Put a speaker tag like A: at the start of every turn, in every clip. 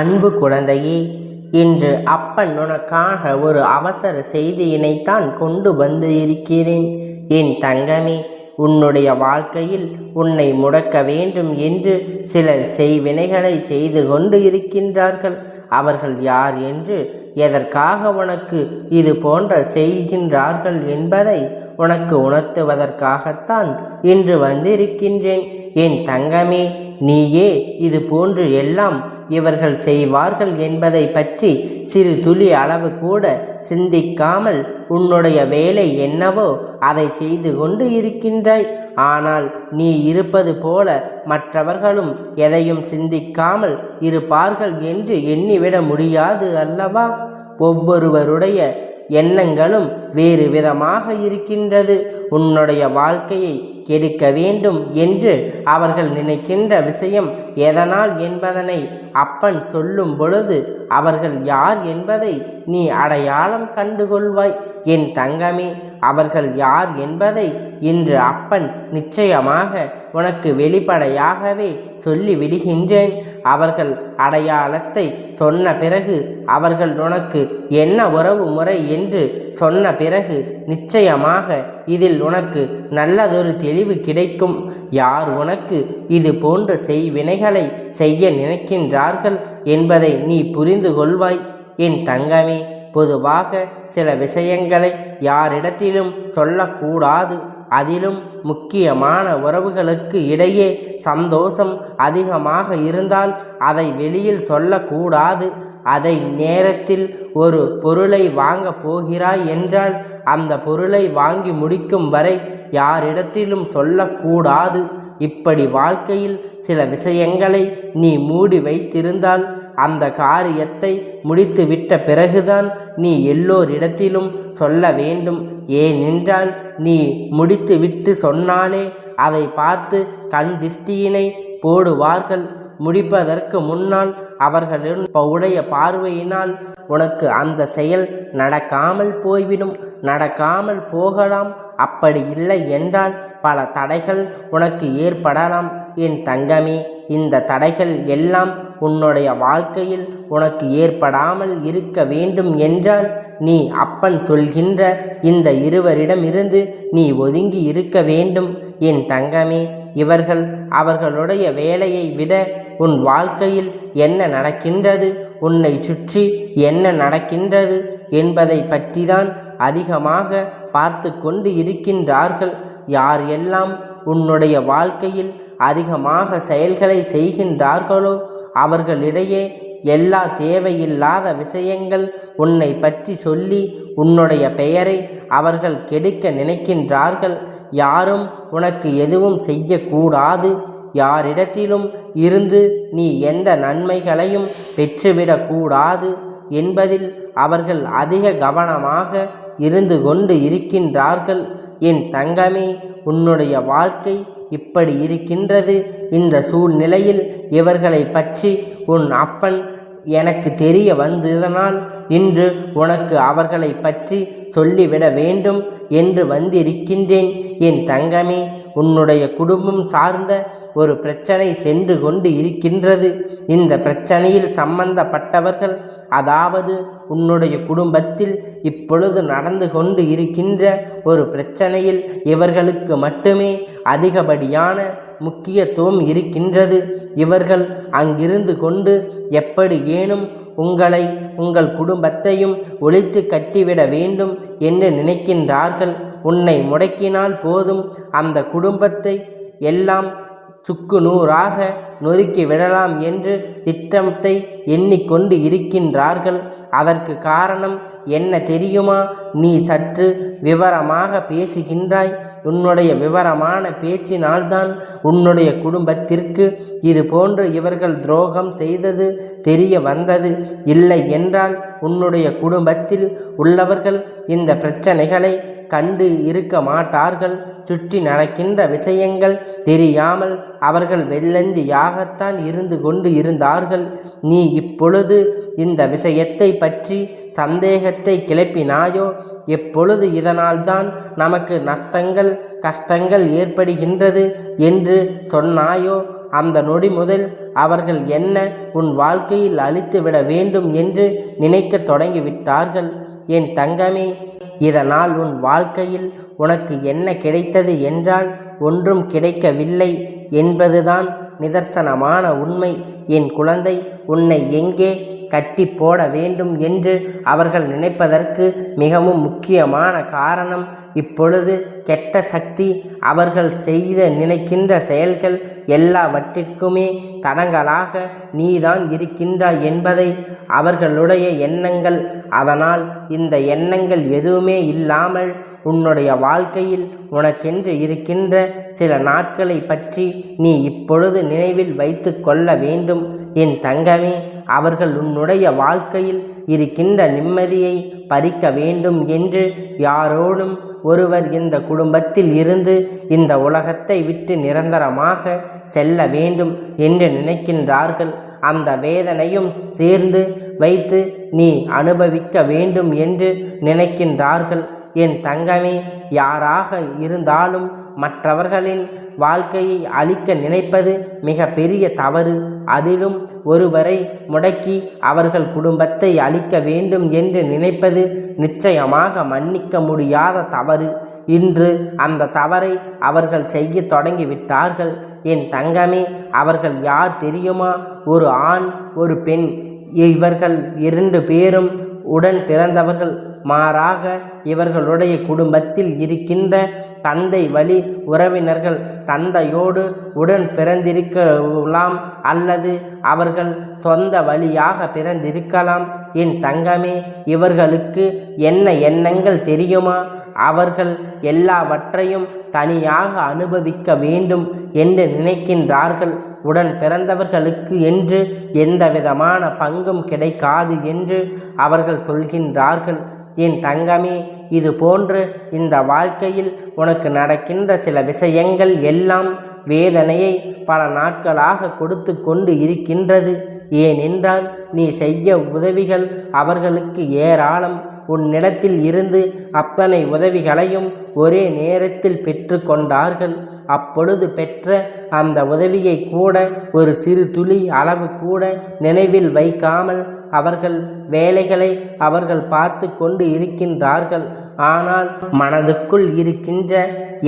A: அன்பு குழந்தையே இன்று அப்பன் உனக்காக ஒரு அவசர செய்தியினைத்தான் கொண்டு வந்து இருக்கிறேன். என் தங்கமே உன்னுடைய வாழ்க்கையில் உன்னை முடக்க வேண்டும் என்று சிலர் செய்வினைகளை செய்து கொண்டு இருக்கின்றார்கள். அவர்கள் யார் என்று எதற்காக உனக்கு இது போன்ற செய்கின்றார்கள் என்பதை உனக்கு உணர்த்துவதற்காகத்தான் இன்று வந்திருக்கின்றேன். என் தங்கமே நீயே இது போன்று எல்லாம் இவர்கள் செய்வார்கள் என்பதை பற்றி சிறு துளி அளவு கூட சிந்திக்காமல் உன்னுடைய வேலை என்னவோ அதை செய்து கொண்டு இருக்கின்றாய். ஆனால் நீ இருப்பது போல மற்றவர்களும் எதையும் சிந்திக்காமல் இருப்பார்கள் என்று எண்ணிவிட முடியாது அல்லவா? ஒவ்வொருவருடைய எண்ணங்களும் வேறு விதமாக இருக்கின்றது. உன்னுடைய வாழ்க்கையை கெடுக்க வேண்டும் என்று அவர்கள் நினைக்கின்ற விஷயம் எதனால் என்பதனை அப்பன் சொல்லும் பொழுது அவர்கள் யார் என்பதை நீ அடையாளம் கண்டுகொள்வாய். என் தங்கமே அவர்கள் யார் என்பதை இன்று அப்பன் நிச்சயமாக உனக்கு வெளிப்படையாகவே சொல்லி விடுகின்றேன். அவர்கள் அடையாளத்தை சொன்ன பிறகு அவர்கள் உனக்கு என்ன உறவு முறை என்று சொன்ன பிறகு நிச்சயமாக இதில் உனக்கு நல்லதொரு தெளிவு கிடைக்கும். யார் உனக்கு இது போன்ற செய்வினைகளை செய்ய நினைக்கின்றார்கள் என்பதை நீ புரிந்து கொள்வாய். என் தங்கமே பொதுவாக சில விஷயங்களை யாரிடத்திலும் சொல்லக்கூடாது. அதிலும் முக்கியமான உறவுகளுக்கு இடையே சந்தோஷம் அதிகமாக இருந்தால் அதை வெளியில் சொல்லக்கூடாது. அதை நேரத்தில் ஒரு பொருளை வாங்க போகிறாய் என்றால் அந்த பொருளை வாங்கி முடிக்கும் வரை யாரிடத்திலும் சொல்லக்கூடாது. இப்படி வாழ்க்கையில் சில விஷயங்களை நீ மூடி வைத்திருந்தால் அந்த காரியத்தை முடித்துவிட்ட பிறகுதான் நீ எல்லோரிடத்திலும் சொல்ல வேண்டும். ஏனென்றால் நீ முடித்துவிட்டு சொன்னாலே அதை பார்த்து கண் திஷ்டியினை போடுவார்கள். முடிப்பதற்கு முன்னால் அவர்களின் உடைய பார்வையினால் உனக்கு அந்த செயல் நடக்காமல் போய்விடும். நடக்காமல் போகலாம். அப்படி இல்லை என்றால் பல தடைகள் உனக்கு ஏற்படலாம். என் தங்கமே இந்த தடைகள் எல்லாம் உன்னுடைய வாழ்க்கையில் உனக்கு ஏற்படாமல் இருக்க வேண்டும் என்றால் நீ அப்பன் சொல்கின்ற இந்த இருவரிடமிருந்து நீ ஒதுங்கி இருக்க வேண்டும். என் தங்கமே இவர்கள் அவர்களுடைய வேலையை விட உன் வாழ்க்கையில் என்ன நடக்கின்றது உன்னை சுற்றி என்ன நடக்கின்றது என்பதை பற்றிதான் அதிகமாக பார்த்து கொண்டு இருக்கின்றார்கள். யார் எல்லாம் உன்னுடைய வாழ்க்கையில் அதிகமாக செயல்களை செய்கின்றார்களோ அவர்களிடையே எல்லா தேவையில்லாத விஷயங்கள் உன்னை பற்றி சொல்லி உன்னுடைய பெயரை அவர்கள் கெடுக்க நினைக்கின்றார்கள். யாரும் உனக்கு எதுவும் செய்யக்கூடாது. யாரிடத்திலும் இருந்து நீ எந்த நன்மைகளையும் பெற்றுவிடக்கூடாது என்பதில் அவர்கள் அதிக கவனமாக இருந்து கொண்டு இருக்கின்றார்கள். என் தங்கமே உன்னுடைய வாழ்க்கை இப்படி இருக்கின்றது. இந்த சூழ்நிலையில் இவர்களை பற்றி உன் அப்பன் எனக்கு தெரிய வந்ததனால் இன்று உனக்கு அவர்களை பற்றி சொல்லிவிட வேண்டும் என்று வந்திருக்கின்றேன். என் தங்கமே உன்னுடைய குடும்பம் சார்ந்த ஒரு பிரச்சனை சென்று கொண்டு இருக்கின்றது. இந்த பிரச்சனையில் சம்பந்தப்பட்டவர்கள் அதாவது உன்னுடைய குடும்பத்தில் இப்பொழுது நடந்து கொண்டு இருக்கின்ற ஒரு பிரச்சனையில் இவர்களுக்கு மட்டுமே அதிகப்படியான முக்கியத்துவம் இருக்கின்றது. இவர்கள் அங்கிருந்து கொண்டு எப்படி ஏனும் உங்களை உங்கள் குடும்பத்தையும் ஒழித்து கட்டிவிட வேண்டும் என்று நினைக்கின்றார்கள். உன்னை முடக்கினால் போதும். அந்த குடும்பத்தை எல்லாம் சுக்கு நூறாக நொறுக்கி விடலாம் என்று திட்டத்தை எண்ணிக்கொண்டு இருக்கின்றார்கள். அதற்கு காரணம் என்ன தெரியுமா? நீ சற்று விவரமாக பேசுகின்றாய். உன்னுடைய விவரமான பேச்சினால்தான் உன்னுடைய குடும்பத்திற்கு இது போன்று இவர்கள் துரோகம் செய்தது தெரிய வந்தது இல்லை என்றால் உன்னுடைய குடும்பத்தில் உள்ளவர்கள் இந்த பிரச்சனைகளை கண்டு இருக்க மாட்டார்கள். சுற்றி நடக்கின்ற விஷயங்கள் தெரியாமல் அவர்கள் வெள்ளந்தியாகத்தான் இருந்து கொண்டு இருந்தார்கள். நீ இப்பொழுது இந்த விஷயத்தை பற்றி சந்தேகத்தை கிளப்பினாயோ? எப்பொழுது இதனால்தான் நமக்கு நஷ்டங்கள் கஷ்டங்கள் ஏற்படுகின்றது என்று சொன்னாயோ? அந்த நொடி முதல் அவர்கள் என்ன உன் வாழ்க்கையில் அழித்துவிட வேண்டும் என்று நினைக்கத் தொடங்கிவிட்டார்கள். என் தங்கமே இதனால் உன் வாழ்க்கையில் உனக்கு என்ன கிடைத்தது என்றால் ஒன்றும் கிடைக்கவில்லை என்பதுதான் நிதர்சனமான உண்மை. என் குழந்தை உன்னை எங்கே கட்டி போட வேண்டும் என்று அவர்கள் நினைப்பதற்கு மிகவும் முக்கியமான காரணம் இப்பொழுது கெட்ட சக்தி அவர்கள் செய்த நினைக்கின்ற செயல்கள் எல்லாவற்றிற்குமே தடங்களாக நீதான் இருக்கின்றாய் என்பதை அவர்களுடைய எண்ணங்கள். அதனால் இந்த எண்ணங்கள் எதுவுமே இல்லாமல் உன்னுடைய வாழ்க்கையில் உனக்கென்று இருக்கின்ற சில நாட்களை பற்றி நீ இப்பொழுது நினைவில் வைத்து கொள்ள வேண்டும். என் தங்கமே அவர்கள் உன்னுடைய வாழ்க்கையில் இருக்கின்ற நிம்மதியை பறிக்க வேண்டும் என்று யாரோடும் ஒருவர் இந்த குடும்பத்தில் இருந்து இந்த உலகத்தை விட்டு நிரந்தரமாக செல்ல வேண்டும் என்று நினைக்கின்றார்கள். அந்த வேதனையும் சேர்ந்து வைத்து நீ அனுபவிக்க வேண்டும் என்று நினைக்கின்றார்கள். என் தங்கமே யாராக இருந்தாலும் மற்றவர்களின் வாழ்க்கையை அழிக்க நினைப்பது மிக பெரிய தவறு. அதிலும் ஒருவரை முடக்கி அவர்கள் குடும்பத்தை அழிக்க வேண்டும் என்று நினைப்பது நிச்சயமாக மன்னிக்க முடியாத தவறு. இன்று அந்த தவறை அவர்கள் செய்ய தொடங்கிவிட்டார்கள். என் தங்கமே அவர்கள் யார் தெரியுமா? ஒரு ஆண் ஒரு பெண். இவர்கள் இரண்டு பேரும் உடன் பிறந்தவர்கள். மாறாக இவர்களுடைய குடும்பத்தில் இருக்கின்ற தந்தை வழி உறவினர்கள் தந்தையோடு உடன் பிறந்திருக்கலாம் அல்லது அவர்கள் சொந்த வழியாக பிறந்திருக்கலாம். என் தங்கமே இவர்களுக்கு என்ன எண்ணங்கள் தெரியுமா? அவர்கள் எல்லாவற்றையும் தனியாக அனுபவிக்க வேண்டும் என்று நினைக்கின்றார்கள். உடன் பிறந்தவர்களுக்கு என்று எந்தவிதமான பங்கும் கிடைக்காது என்று அவர்கள் சொல்கின்றார்கள். என் தங்கமே இது போன்று இந்த வாழ்க்கையில் உனக்கு நடக்கின்ற சில விஷயங்கள் எல்லாம் வேதனையை பல நாட்களாக கொடுத்து கொண்டு இருக்கின்றது. ஏனென்றால் நீ செய்ய உதவிகள் அவர்களுக்கு ஏராளம். உன்னிடத்தில் இருந்து அத்தனை உதவிகளையும் ஒரே நேரத்தில் பெற்று கொண்டார்கள். அப்பொழுது பெற்ற அந்த உதவியை கூட ஒரு சிறு துளி அளவு கூட நினைவில் வைக்காமல் அவர்கள் வேலைகளை அவர்கள் பார்த்து கொண்டு இருக்கின்றார்கள். ஆனால் மனதுக்குள் இருக்கின்ற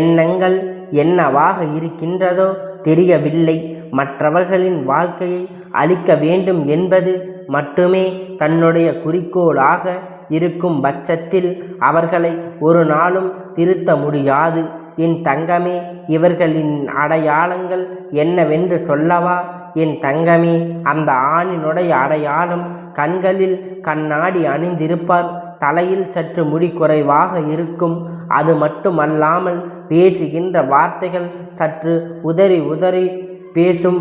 A: எண்ணங்கள் என்னவாக இருக்கின்றதோ தெரியவில்லை. மற்றவர்களின் வாழ்க்கையை அழிக்க வேண்டும் என்பது மட்டுமே தன்னுடைய குறிக்கோளாக இருக்கும் பட்சத்தில் அவர்களை ஒரு நாளும் திருத்த முடியாது. என் தங்கமே இவர்களின் அடையாளங்கள் என்னவென்று சொல்லவா? என் தங்கமே அந்த ஆணினுடைய அடையாளம் கண்களில் கண்ணாடி அணிந்திருப்பார். தலையில் சற்று முடி குறைவாக இருக்கும். அது மட்டுமல்லாமல் பேசுகின்ற வார்த்தைகள் சற்று உதறி உதறி பேசும்.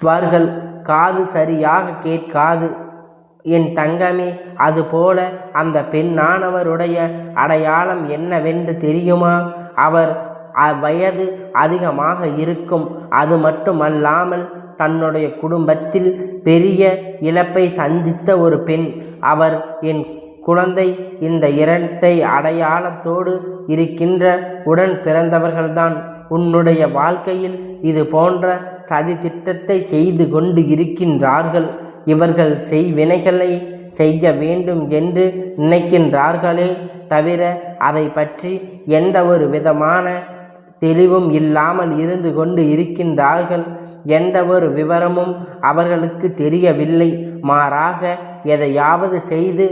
A: வார்கள் காது சரியாக கேட்காது. என் தங்கமே அதுபோல அந்த பெண்ணானவருடைய அடையாளம் என்னவென்று தெரியுமா? அவர் வயது அதிகமாக இருக்கும். அது மட்டுமல்லாமல் தன்னுடைய குடும்பத்தில் பெரிய இழப்பை சந்தித்த ஒரு பெண். அவர் என் குழந்தை இந்த இரட்டை அடையாளத்தோடு இருக்கின்ற உடன் பிறந்தவர்கள்தான். உன்னுடைய வாழ்க்கையில் இது போன்ற சதி திட்டத்தை செய்து கொண்டு இருக்கின்றார்கள். இவர்கள் செய்வினைகளை செய்ய வேண்டும் என்று நினைக்கின்றார்களே தவிர அதை பற்றி எந்த ஒரு விதமான தெளிவும் இல்லாமல் இருந்து கொண்டு இருக்கின்றார்கள். எந்த ஒரு விவரமும் அவர்களுக்கு தெரியவில்லை. மாறாக எதையாவது செய்து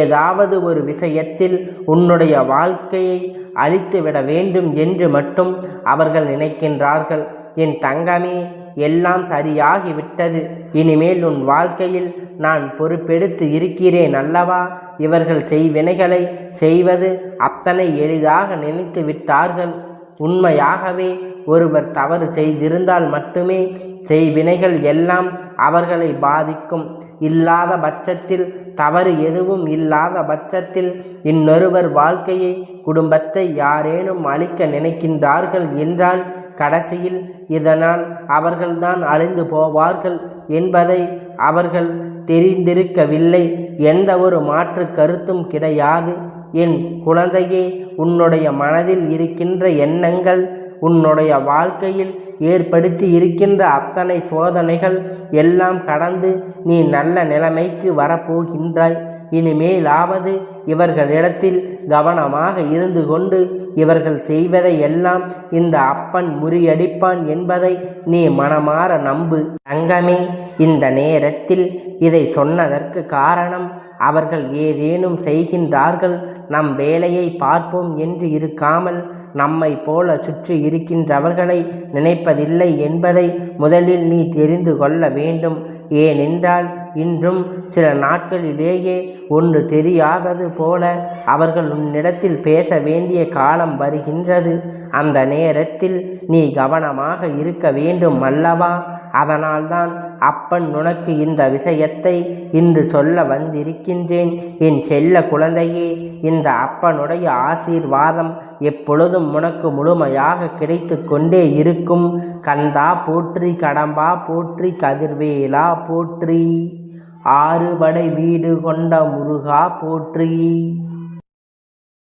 A: ஏதாவது ஒரு விஷயத்தில் உன்னுடைய வாழ்க்கையை அழித்துவிட வேண்டும் என்று மட்டும் அவர்கள் நினைக்கின்றார்கள். என் தங்கமே எல்லாம் சரியாகிவிட்டது. இனிமேல் உன் வாழ்க்கையில் நான் பொறுப்பெடுத்து இருக்கிறேன் அல்லவா? இவர்கள் செய்வினைகளை செய்வது அத்தனை எளிதாக நினைத்து விட்டார்கள் உண்மையாகவே ஒருவர் தவறு செய்திருந்தால் மட்டுமே செய்வினைகள் எல்லாம் அவர்களை பாதிக்கும். இல்லாத பட்சத்தில் தவறு எதுவும் இல்லாத பட்சத்தில் இன்னொருவர் வாழ்க்கையை குடும்பத்தை யாரேனும் அழிக்க நினைக்கின்றார்கள் என்றால் கடைசியில் இதனால் அவர்கள்தான் அழிந்து போவார்கள் என்பதை அவர்கள் தெரிந்திருக்கவில்லை. எந்த ஒரு மாற்று கருத்தும் கிடையாது. என் குழந்தையே உன்னுடைய மனதில் இருக்கின்ற எண்ணங்கள் உன்னுடைய வாழ்க்கையில் ஏற்படுத்தி இருக்கின்ற அத்தனை சோதனைகள் எல்லாம் கடந்து நீ நல்ல நிலைமைக்கு வரப்போகின்றாய். இனிமேலாவது இவர்களிடத்தில் கவனமாக இருந்து கொண்டு இவர்கள் செய்வதை எல்லாம் இந்த அப்பன் முறியடிப்பான் என்பதை நீ மனமாற நம்பு. தங்கமே இந்த நேரத்தில் இதை சொன்னதற்கு காரணம் அவர்கள் ஏதேனும் செய்கின்றார்கள் நம் வேலையை பார்ப்போம் என்று இருக்காமல் நம்மை போல சுற்றி இருக்கின்றவர்களை நினைப்பதில்லை என்பதை முதலில் நீ தெரிந்து கொள்ள வேண்டும். ஏனென்றால் இன்றும் சில நாட்களிலேயே ஒன்று தெரியாதது போல அவர்கள் உன்னிடத்தில் பேச வேண்டிய காலம் வருகின்றது. அந்த நேரத்தில் நீ கவனமாக இருக்க வேண்டும் அல்லவா? அதனால்தான் அப்பன் உனக்கு இந்த விஷயத்தை இன்று சொல்ல வந்திருக்கின்றேன். என் செல்ல குழந்தையே இந்த அப்பனுடைய ஆசீர்வாதம் எப்பொழுதும் உனக்கு முழுமையாக கிடைத்து கொண்டே இருக்கும். கந்தா போற்றி கடம்பா போற்றி கதிர்வேலா போற்றி. ஆறுபடை வீடு கொண்ட முருகா போற்றி.